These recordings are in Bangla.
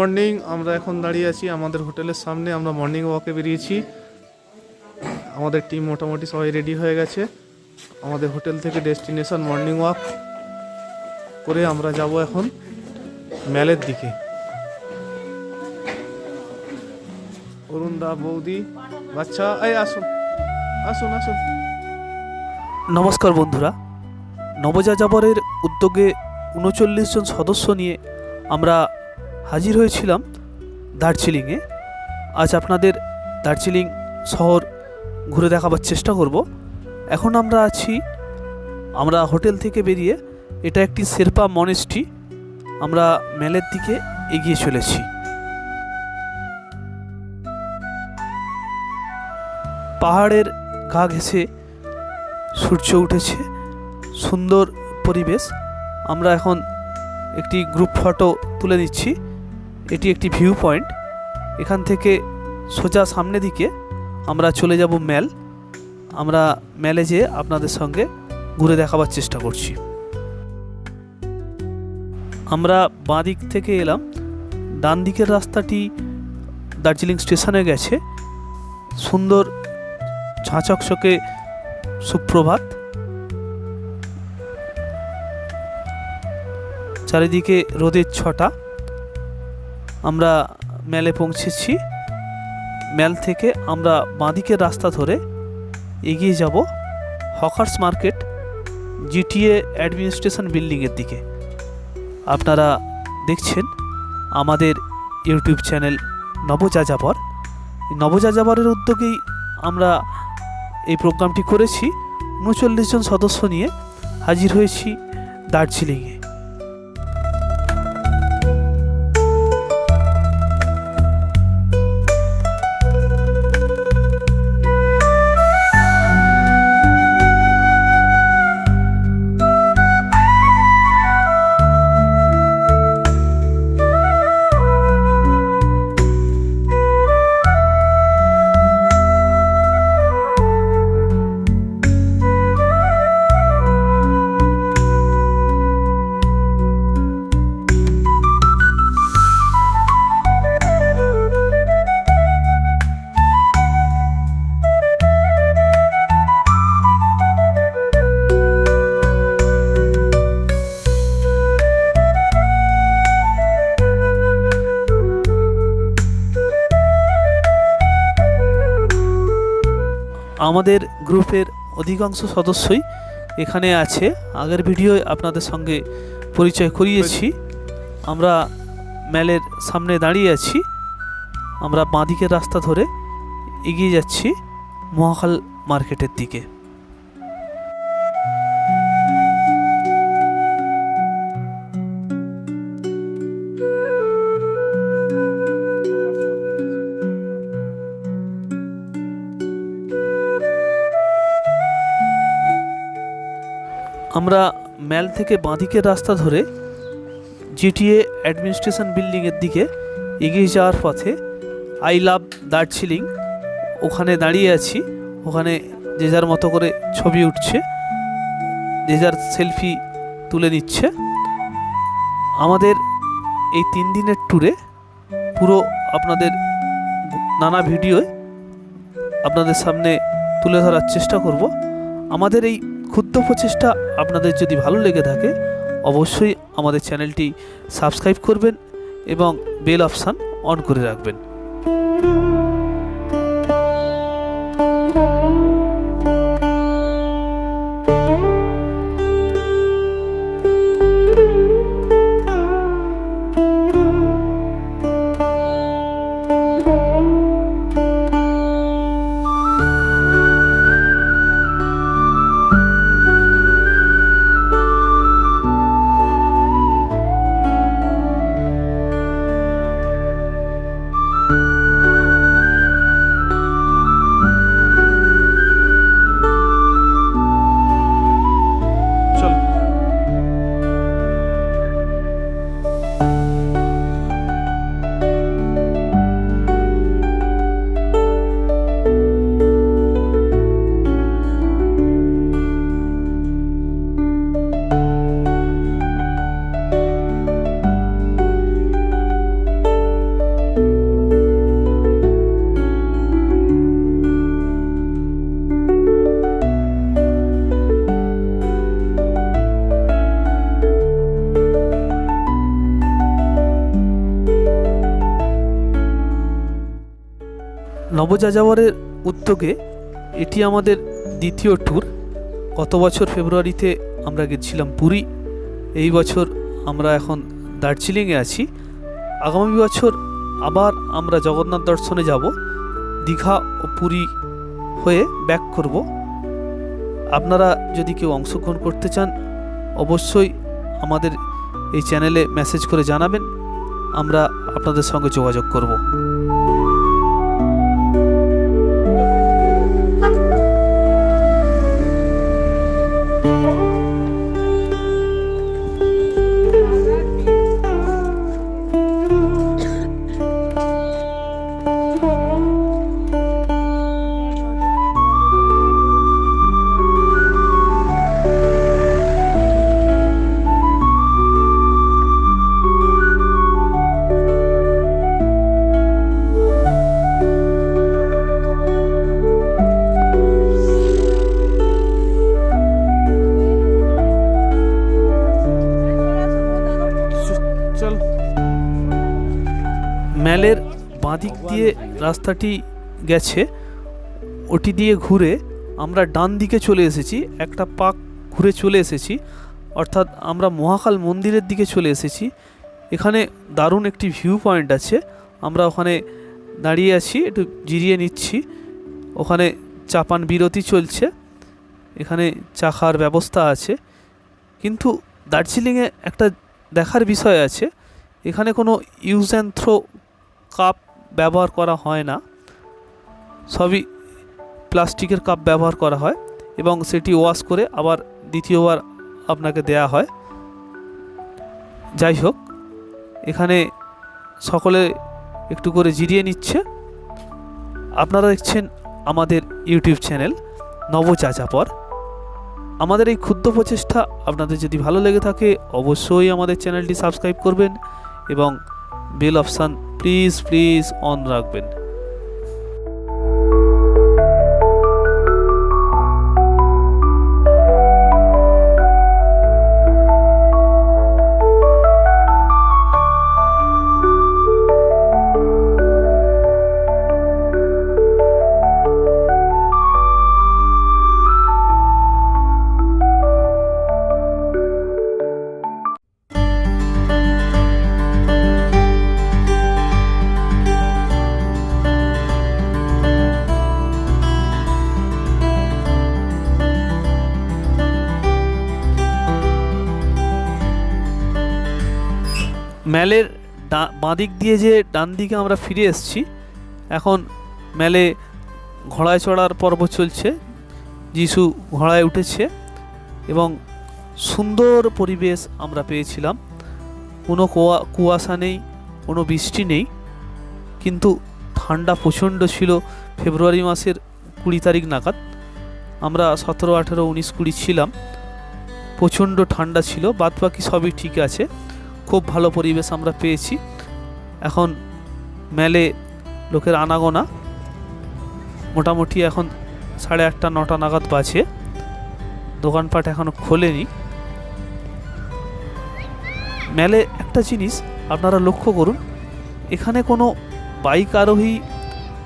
মর্নিং, আমরা এখন দাঁড়িয়ে আছি আমাদের হোটেলের সামনে, আমরা মর্নিং ওয়াকে বেরিয়েছি। আমাদের টিম মোটামুটি সবাই রেডি হয়ে গেছে। আমাদের হোটেল থেকে ডেস্টিনেশন মর্নিং ওয়াক করে আমরা যাব এখন ম্যালের দিকে। অরুণ দা বৌদি, বাচ্চা, এই আসুন আসুন আসুন। নমস্কার বন্ধুরা। নবযাযাবরের উদ্যোগে উনচল্লিশ জন সদস্য নিয়ে আমরা হাজির হয়েছিলাম দার্জিলিংয়ে। আজ আপনাদের দার্জিলিং শহর ঘুরে দেখাবার চেষ্টা করব। এখন আমরা আছি, আমরা হোটেল থেকে বেরিয়ে এটা একটি শেরপা মনেস্ট্রি, আমরা মেলের দিকে এগিয়ে চলেছি। পাহাড়ের গা ঘেঁষে সূর্য উঠেছে, সুন্দর পরিবেশ। আমরা এখন একটি গ্রুপ ফটো তুলে নিচ্ছি। এটি একটি ভিউ পয়েন্ট। এখান থেকে সোজা সামনে দিকে আমরা চলে যাব ম্যাল। আমরা ম্যালে যেয়ে আপনাদের সঙ্গে ঘুরে দেখাবার চেষ্টা করছি। আমরা বাঁ দিক থেকে এলাম। ডান দিকের রাস্তাটি দার্জিলিং স্টেশনে গেছে। সুন্দর ঝাঁচকচকে সুপ্রভাত। চারিদিকে রোদের ছটা। আমরা ম্যালে পৌঁছেছি। ম্যাল থেকে আমরা বাঁদিকের রাস্তা ধরে এগিয়ে যাব হকার্স মার্কেট, জিটিএ অ্যাডমিনিস্ট্রেশন বিল্ডিংয়ের দিকে। আপনারা দেখছেন আমাদের ইউটিউব চ্যানেল নবযাযাবর। নবযাযাবরের উদ্যোগেই আমরা এই প্রোগ্রামটি করেছি। উনচল্লিশ জন সদস্য নিয়ে হাজির হয়েছি দার্জিলিংয়ে। আমাদের গ্রুপের অধিকাংশ সদস্যই এখানে আছে। আগের ভিডিও আপনাদের সঙ্গে পরিচয় করিয়েছি। আমরা ম্যালের সামনে দাঁড়িয়ে আছি। আমরা বাঁদিকের রাস্তা ধরে এগিয়ে যাচ্ছি মহাকাল মার্কেটের দিকে। আমরা ম্যাল থেকে বাঁদিকের রাস্তা ধরে জিটিএ অ্যাডমিনিস্ট্রেশন বিল্ডিংয়ের দিকে এগিয়ে যাওয়ার পথে আই লাভ দার্জিলিং, ওখানে দাঁড়িয়ে আছি। ওখানে যে যার মতো করে ছবি উঠছে, যে যার সেলফি তুলে নিচ্ছে। আমাদের এই তিন দিনের ট্যুরে পুরো আপনাদের নানা ভিডিওয় আপনাদের সামনে তুলে ধরার চেষ্টা করব। আমাদের এই ক্ষুদ্র প্রচেষ্টা আপনাদের যদি ভালো লেগে থাকে, অবশ্যই আমাদের চ্যানেলটি সাবস্ক্রাইব করবেন এবং বেল অপশান অন করে রাখবেন। নবযাযাবরের উদ্যোগে এটি আমাদের দ্বিতীয় ট্যুর গত বছর ফেব্রুয়ারিতে আমরা গেছিলাম পুরী। এই বছর আমরা এখন দার্জিলিংয়ে আছি। আগামী বছর আবার আমরা জগন্নাথ দর্শনে যাব, দীঘা ও পুরী হয়ে ব্যাক করব। আপনারা যদি কেউ অংশগ্রহণ করতে চান, অবশ্যই আমাদের এই চ্যানেলে মেসেজ করে জানাবেন। আমরা আপনাদের সঙ্গে যোগাযোগ করব। বাঁদিক দিয়ে রাস্তাটি গেছে, ওটি দিয়ে ঘুরে আমরা ডান দিকে চলে এসেছি, একটা পাক ঘুরে চলে এসেছি, অর্থাৎ আমরা মহাকাল মন্দিরের দিকে চলে এসেছি। এখানে দারুণ একটি ভিউ পয়েন্ট আছে, আমরা ওখানে দাঁড়িয়ে আছি, একটু জিরিয়ে নিচ্ছি। ওখানে চাপান বিরতি চলছে, এখানে চা খাওয়ার ব্যবস্থা আছে। কিন্তু দার্জিলিংয়ে একটা দেখার বিষয় আছে, এখানে কোনো ইউজ অ্যান্ড থ্রো কাপ ব্যবহার করা হয় না। সবই প্লাস্টিকের কাপ ব্যবহার করা হয় এবং সেটি ওয়াশ করে আবার দ্বিতীয়বার আপনাকে দেয়া হয়। যাই হোক, এখানে সকলে একটু করে জিরিয়ে নিচ্ছে। আপনারা দেখছেন আমাদের ইউটিউব চ্যানেল নবচাচাপর আমাদের এই ক্ষুদ্র প্রচেষ্টা আপনাদের যদি ভালো লেগে থাকে, অবশ্যই আমাদের চ্যানেলটি সাবস্ক্রাইব করবেন এবং bell option please please on রাখবেন। ম্যালের ডা- বাঁদিক দিয়ে যে ডান দিকে আমরা ফিরে এসেছি, এখন ম্যালে ঘোড়ায় চড়ার পর্ব চলছে, যিশু ঘোড়ায় উঠেছে এবং সুন্দর পরিবেশ আমরা পেয়েছিলাম। কোনো কুয়া, কুয়াশা নেই, কোনো বৃষ্টি নেই, কিন্তু ঠান্ডা প্রচণ্ড ছিল ফেব্রুয়ারি মাসের কুড়ি তারিখ নাগাদ। আমরা সতেরো, আঠেরো, উনিশ, কুড়ি ছিলাম। প্রচণ্ড ঠান্ডা ছিল বাদ বাকি সবই ঠিক আছে। খুব ভালো পরিবেশ আমরা পেয়েছি। এখন মেলে লোকের আনাগোনা। মোটামুটি এখন সাড়ে আটটা, নটা নাগাদ বাজে। দোকানপাট এখনও খোলেনি। মেলে একটা জিনিস আপনারা লক্ষ্য করুন, এখানে কোনো বাইক আরোহী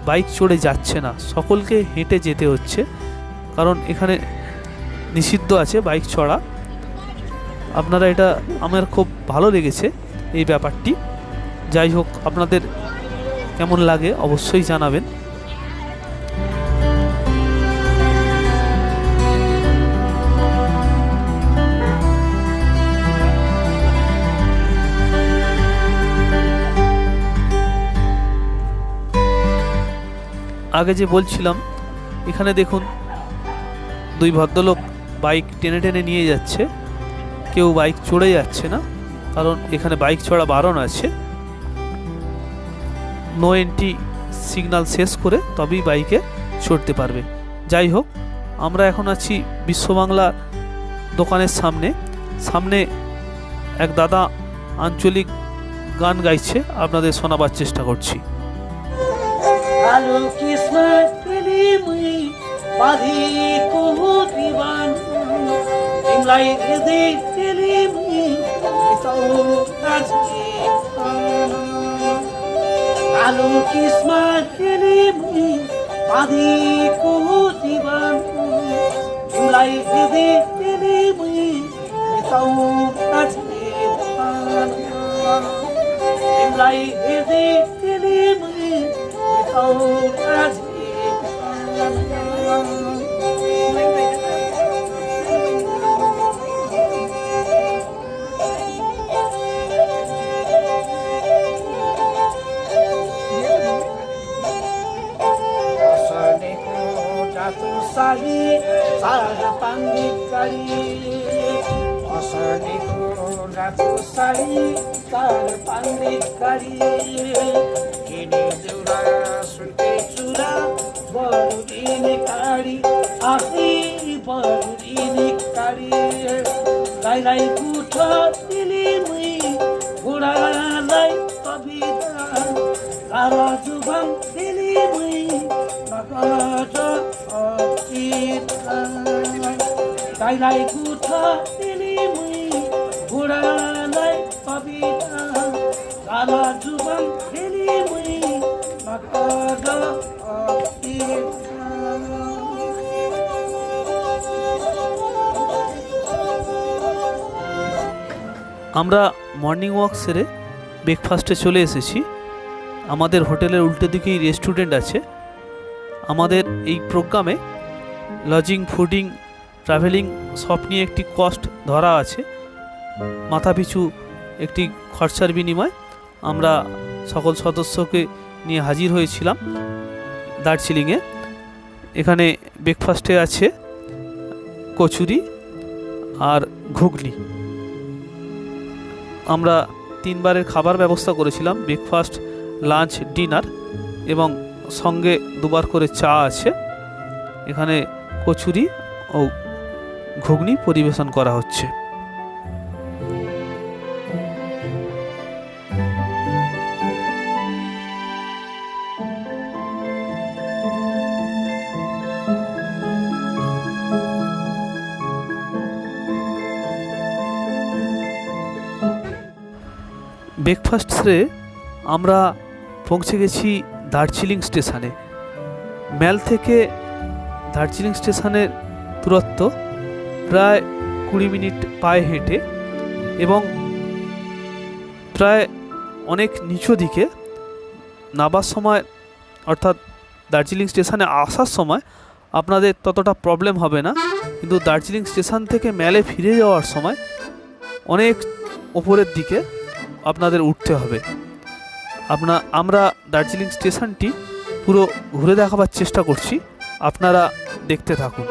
বাইক চড়ে যাচ্ছে না। সকলকে হেঁটে যেতে হচ্ছে, কারণ এখানে নিষিদ্ধ আছে বাইক চড়া। আপনারা এটা আমার খুব ভালো লেগেছে এই ব্যাপারটি। যাই হোক, আপনাদের কেমন লাগে অবশ্যই জানাবেন। আগে যে বলছিলাম, এখানে দেখুন, দুই ভদ্রলোক বাইক টেনে টেনে নিয়ে যাচ্ছে। কেউ বাইক চড়ে যাচ্ছে না, কারণ এখানে বাইক চড়া বারণ আছে। নো এন্ট্রি সিগন্যাল শেষ করে তবেই বাইকে চড়তে পারবে। যাই হোক, আমরা এখন আছি বিশ্ববাংলা দোকানের সামনে। সামনে এক দাদা আঞ্চলিক গান গাইছে, আপনাদের শোনাবার চেষ্টা করছি। केले मै तालु आजि खनेबु तालु किसमलेले मै पादी कु शिवान्छु तिमलाई सुदेले मै सम ताछी त पाछु तिमलाई সারি তার পান্ডে কারি কেনে দেউরা শুনতে চূড়া, বড়দিন কারি আসি বড়দিন কারি লাইলাই কুঠ দিলি মুই ঘোড়ালাই কবিতা। তারা যুবং দিলি মুই নগজ অচিতা লাইলাই কুঠ দিলি মুই, ঘোড়া আমরা মর্নিং ওয়াক সেরে ব্রেকফাস্টে চলে এসেছি। আমাদের হোটেলের উল্টো দিকেই রেস্টুরেন্ট আছে। আমাদের এই প্রোগ্রামে লজিং, ফুডিং, ট্রাভেলিং সব নিয়ে একটি কস্ট ধরা আছে। মাথাপিছু একটি খরচার বিনিময়। আমরা সকল সদস্যকে নিয়ে হাজির হয়েছিলাম দার্জিলিংয়ে। এখানে ব্রেকফাস্টে আছে কচুরি আর ঘুগনি। আমরা তিনবারের খাবার ব্যবস্থা করেছিলাম ব্রেকফাস্ট লাঞ্চ ডিনার এবং সঙ্গে দুবার করে চা আছে। এখানে কচুরি ও ঘুগনি পরিবেশন করা হচ্ছে। ব্রেকফাস্ট আমরা পৌঁছে গেছি দার্জিলিং স্টেশনে। ম্যাল থেকে দার্জিলিং স্টেশনের দূরত্ব প্রায় কুড়ি মিনিট পায়ে হেঁটে এবং প্রায় অনেক নিচু দিকে নাবার সময় অর্থাৎ দার্জিলিং স্টেশনে আসার সময় আপনাদের ততটা প্রবলেম হবে না। কিন্তু দার্জিলিং স্টেশন থেকে ম্যালে ফিরে যাওয়ার সময় অনেক ওপরের দিকে আপনাদের উঠতে হবে। আপনা আমরা দার্জিলিং স্টেশনটি পুরো ঘুরে দেখাবার চেষ্টা করছি। আপনারা দেখতে থাকুন।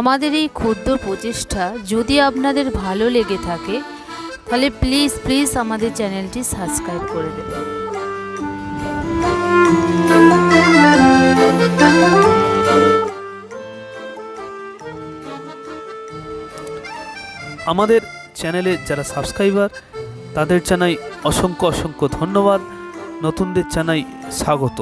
আমাদের এই ক্ষুদ্র প্রচেষ্টা যদি আপনাদের ভালো লেগে থাকে, তাহলে প্লিজ প্লিজ আমাদের চ্যানেলটি সাবস্ক্রাইব করে দেবেন। আমাদের চ্যানেলে যারা সাবস্ক্রাইবার তাদের জানাই অসংখ্য অসংখ্য ধন্যবাদ। নতুনদের জানাই স্বাগত।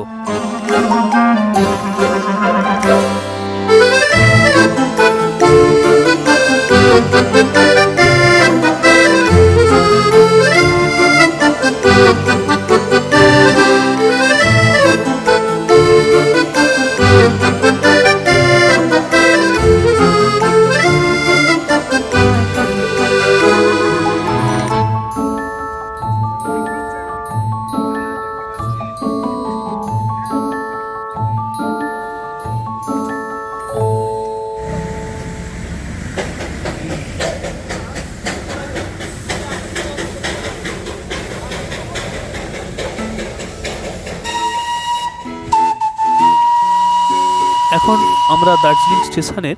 আমরা দার্জিলিং স্টেশনের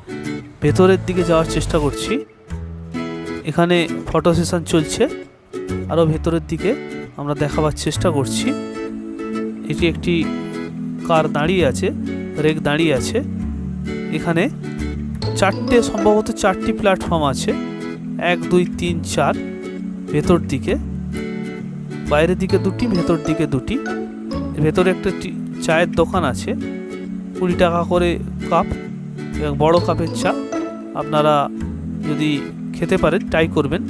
ভেতরের দিকে যাওয়ার চেষ্টা করছি। এখানে ফটো সেশন চলছে। আরও ভেতরের দিকে আমরা দেখাবার চেষ্টা করছি। এটি একটি কার দাঁড়িয়ে আছে, রেক দাঁড়িয়ে আছে। এখানে চারটে, সম্ভবত চারটি প্ল্যাটফর্ম আছে। এক, দুই, তিন, চার, ভেতর দিকে। বাইরের দিকে দুটি, ভেতর দিকে দুটি। ভেতরে একটা চায়ের দোকান আছে। কুড়ি টাকা করে কাপ এবং বড় কাপের চা আপনারা যদি খেতে পারেন ট্রাই করবেন।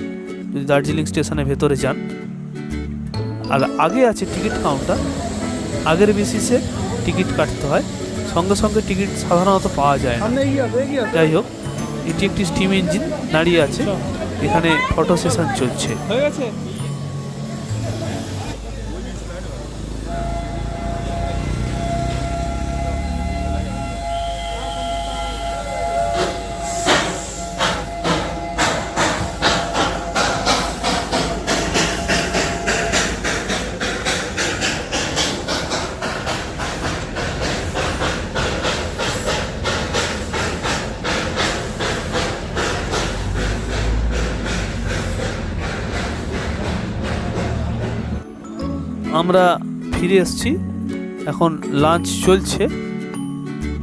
যদি দার্জিলিং স্টেশনের ভেতরে যান। আর আগে আছে টিকিট কাউন্টার আগের বেসিসে টিকিট কাটতে হয়। সঙ্গে সঙ্গে টিকিট সাধারণত পাওয়া যায় না। যাই হোক এটি একটি স্টিম ইঞ্জিন দাঁড়িয়ে আছে। এখানে ফটো সেশন চলছে। আমরা ফিরে এসেছি। এখন লাঞ্চ চলছে।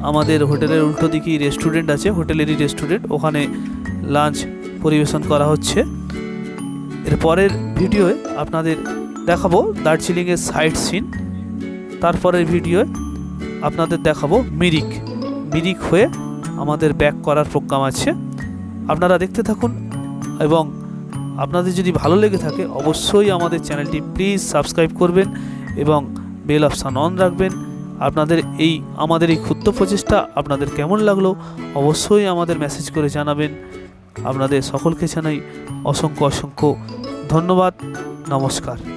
আমাদের হোটেলের উল্টো দিকেই রেস্টুরেন্ট আছে, হোটেলেরই রেস্টুরেন্ট ওখানে লাঞ্চ পরিবেশন করা হচ্ছে। এর পরের ভিডিওয়ে আপনাদের দেখাবো দার্জিলিংয়ের সাইট সিন তারপরের ভিডিওয়ে আপনাদের দেখাবো মিরিক। মিরিক হয়ে আমাদের ব্যাক করার প্রোগ্রাম আছে। আপনারা দেখতে থাকুন এবং আপনাদের যদি ভালো লেগে থাকে, অবশ্যই আমাদের চ্যানেলটি প্লিজ সাবস্ক্রাইব করবেন এবং বেল অপশান অন রাখবেন। আপনাদের এই, আমাদের এই ক্ষুদ্র প্রচেষ্টা আপনাদের কেমন লাগল, অবশ্যই আমাদের মেসেজ করে জানাবেন। আপনাদের সকলকে জানাই অসংখ্য অসংখ্য ধন্যবাদ। নমস্কার।